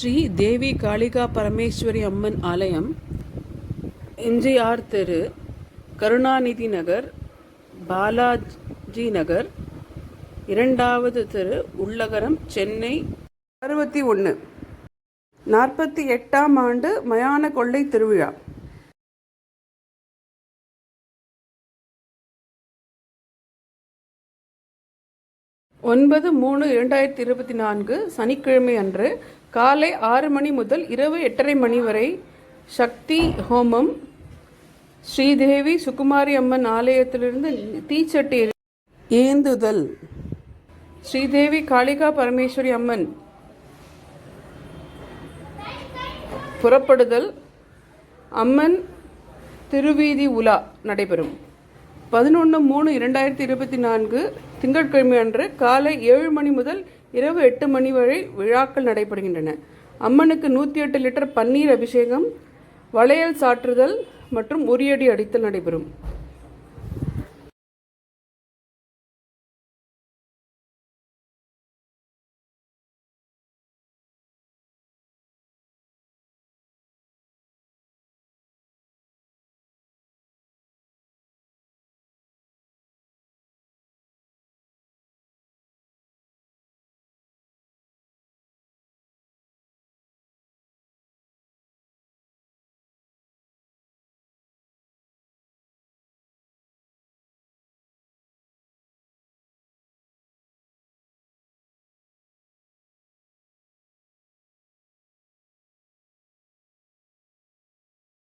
ஸ்ரீ தேவி காளிகா பரமேஸ்வரி அம்மன் ஆலயம் எம்ஜிஆர் தெரு கருணாநிதி நகர் பாலாஜி நகர் இரண்டாவது தெரு உள்ளகரம் சென்னை. அறுபத்தி ஒன்று நாற்பத்தி எட்டாம் ஆண்டு மயான கொள்ளை திருவிழா. ஒன்பது மூணு இரண்டாயிரத்தி இருபத்தி நான்கு சனிக்கிழமை அன்று காலை ஆறு மணி முதல் இரவு எட்டரை மணி வரை சக்தி ஹோமம். ஸ்ரீதேவி சுகுமாரி அம்மன் ஆலயத்திலிருந்து தீச்சட்டி ஏந்துதல். ஸ்ரீதேவி காளிகா பரமேஸ்வரி அம்மன். புறப்படுதல். அம்மன் திருவீதி உலா நடைபெறும். பதினொன்று மூணு இரண்டாயிரத்தி இருபத்தி நான்கு திங்கட்கிழமை அன்று காலை ஏழு மணி முதல் இரவு எட்டு மணி வரை விழாக்கள் நடைபெறுகின்றன. அம்மனுக்கு நூற்றி எட்டு லிட்டர் பன்னீர் அபிஷேகம் வளையல் சாற்றுதல் மற்றும் உரியடி அடித்தல் நடைபெறும்.